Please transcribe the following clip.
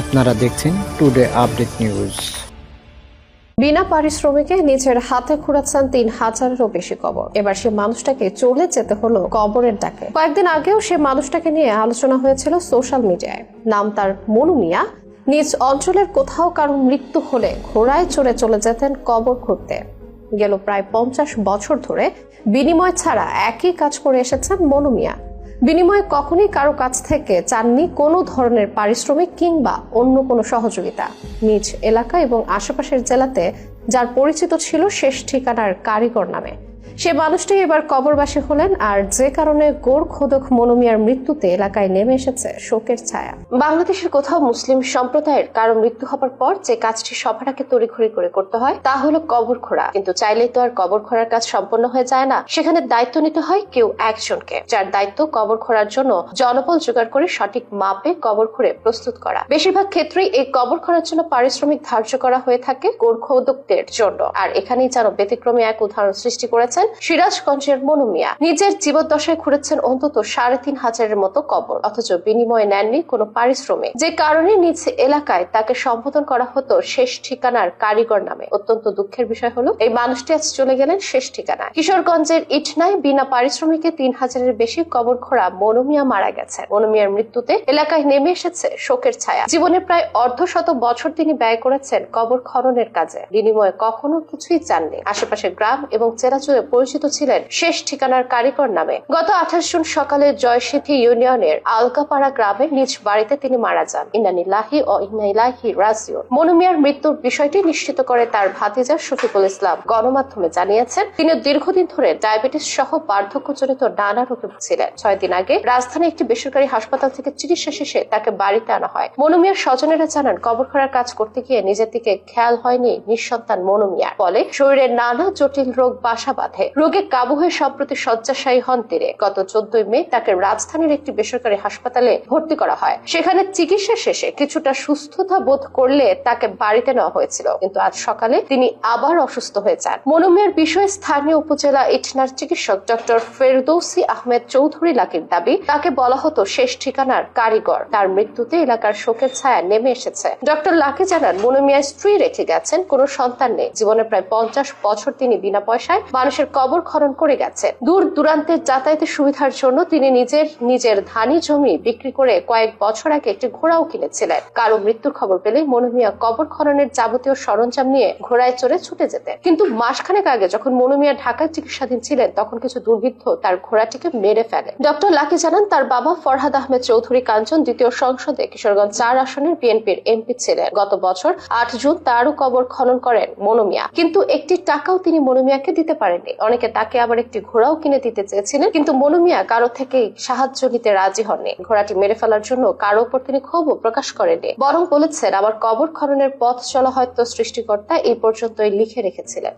আপনারা দেখছেন today update news বিনা পারিশ্রমিকে নিজের হাতে খুঁড়াচ্ছেন তিন হাজারেরও বেশি কবর। এবার সে মানুষটাকে চলে যেতে হলো কবরের ডাকে। কয়েকদিন আগেও সে মানুষটাকে নিয়ে আলোচনা হয়েছিল সোশ্যাল মিডিয়ায়। নাম তার মনু মিয়া। নিজ অঞ্চলের কোথাও কারও মৃত্যু হলে ঘোড়ায় চড়ে চলে যেতেন কবর খুঁড়তে গেল প্রায় পঞ্চাশ বছর ধরে। বিনিময় ছাড়া একই কাজ করে এসেছেন মনুমিয়া বিনিময় কখনই কারও কাছ থেকে চাননি কোনো ধরনের পারিশ্রমিক কিংবা অন্য কোনো সহযোগিতা। নিজ এলাকা এবং আশেপাশের জেলাতে যার পরিচিত ছিল শেষ ঠিকানার কারিগর নামে। সে মানুষটি এবার কবরবাসী হলেন আর যে কারণে গোর খোদক মনোমিয়ার মৃত্যুতে এলাকায় নেমে এসেছে শোকের ছায়া। বাংলাদেশের কোথাও মুসলিম সম্প্রদায়ের কারও মৃত্যু হবার পর যে কাজটি আগে তড়িঘড়ি করে করতে হয়, তা হলো কবর খোঁড়া। কিন্তু চাইলেই তো আর কবর খোঁড়ার কাজ সম্পন্ন হয়ে যায় না। সেখানে দায়িত্ব নিতে হয় কেউ একজনকে, যার দায়িত্ব কবর খোঁড়ার জন্য জনবল জোগাড় করে সঠিক মাপে কবর খুঁড়ে প্রস্তুত করা। বেশিরভাগ ক্ষেত্রেই এই কবর খোঁড়ার জন্য পারিশ্রমিক ধার্য করা হয়ে থাকে গোর্খোদকদের জন্য। আর এখানেই যেন ব্যতিক্রমী এক উদাহরণ সৃষ্টি করেছেন সিরাজগঞ্জের মনুমিয়া নিজের জীবদ্দশায় খুঁড়েছেন অন্তত সাড়ে তিন হাজারের মতো কবর। অথচ বিনিময়ে নেননি কোনো পারিশ্রমিক। যে কারণে নিজ এলাকায় তাকে সম্বোধন করা হতো শেষ ঠিকানার কারিগর নামে। অত্যন্ত দুঃখের বিষয় হলো, এই মানুষটি আজ চলে গেলেন শেষ ঠিকানায়। কিশোরগঞ্জের ইটনায় বিনা পারিশ্রমিকে তিন হাজারের বেশি কবর খোঁড়া মনুমিয়া মারা গেছে মনুমিয়ার মৃত্যুতে এলাকায় নেমে এসেছে শোকের ছায়া। জীবনে প্রায় অর্ধ শত বছর তিনি ব্যয় করেছেন কবর খননের কাজে। বিনিময়ে কখনো কিছুই চাননি। আশেপাশে গ্রাম এবং জুড়ে পরিচিত ছিলেন শেষ ঠিকানার কারিগর নামে। গত আঠাশ জুন সকালে জয়সিথি ইউনিয়নের আলকাপাড়া গ্রামে নিজ বাড়িতে তিনি মারা যান। ইন্নানিল্লাহি ও ইন্নাইলাহি রাজিউন। মনুমিয়ার মৃত্যুর বিষয়টি নিশ্চিত করে তার ভাতিজা শফিকুল ইসলাম গণমাধ্যমে জানিয়েছেন, তিনি দীর্ঘদিন ধরে ডায়াবেটিস সহ বার্ধক্যজনিত নানা রোগে ভুগছিলেন। ছয় দিন আগে রাজধানী একটি বেসরকারি হাসপাতাল থেকে চিকিৎসা শেষে তাকে বাড়িতে আনা হয়। মনুমিয়ার স্বজনেরা জানান কবর খোঁড়ার কাজ করতে গিয়ে নিজের দিকে খেয়াল হয়নি নিঃসন্তান মনুমিয়ার। ফলে শরীরে নানা জটিল রোগ বাসা বাঁধে। রোগে কাবু হয়ে সম্প্রতি শয্যাশায়ী হন তিনি। গত চোদ্দই মে তাকে রাজধানীর একটি বেসরকারি হাসপাতালে ভর্তি করা হয়। সেখানে চিকিৎসা শেষে কিছুটা সুস্থতা বোধ করলে তাকে বাড়িতে নেওয়া হয়েছিল। কিন্তু আজ সকালে তিনি আবার অসুস্থ হয়ে যান। মনোমিয়ার বিষয়ে স্থানীয় উপজেলা ইটনার চিকিৎসক ডক্টর ফেরদৌসি আহমেদ চৌধুরী লাকির দাবি, তাকে বলা হতো শেষ ঠিকানার কারিগর। তার মৃত্যুতে এলাকার শোকের ছায়া নেমে এসেছে। ডক্টর লাকি জানান মনোমিয়ার স্ত্রী রেখে গেছেন, কোনো সন্তান নেই। জীবনে প্রায় পঞ্চাশ বছর তিনি বিনা পয়সায় মানুষের কবর খনন করে গেছেন দূর দূরান্তের যাতায়াতের সুবিধার জন্য তিনি নিজের নিজের ধানি জমি বিক্রি করে কয়েক বছর আগে একটি ঘোড়াও কিনেছিলেন। কারও মৃত্যুর খবর পেলে মনুমিয়া কবর খননের যাবতীয় সরঞ্জাম নিয়ে ঘোড়ায় চড়ে ছুটে যেতেন। কিন্তু মাসখানেক আগে যখন মনুমিয়া ঢাকায় চিকিৎসাধীন ছিলেন, তখন কিছু দুর্বৃত্ত তার ঘোড়াটিকে মেরে ফেলে। ডক্টর লাকি জানান, তার বাবা ফরহাদ আহমেদ চৌধুরী কাঞ্চন দ্বিতীয় সংসদে কিশোরগঞ্জ চার আসনের বিএনপির এমপি ছিলেন। গত বছর আট জুন তারও কবর খনন করেন মনুমিয়া কিন্তু একটি টাকাও তিনি মনুমিয়াকে দিতে পারেননি। অনেকে তাকে আবার একটি ঘোড়াও কিনে দিতে চেয়েছিলেন, কিন্তু মনুমিয়া কারও থেকে সাহায্য নিতে রাজি হননি। ঘোড়াটি মেরে ফেলার জন্য কারও উপর তিনি ক্ষোভও প্রকাশ করেনি বরং বলেছেন আমার কবর খননের পথ চলা হয়তো সৃষ্টিকর্তা এই পর্যন্তই লিখে রেখেছিলেন।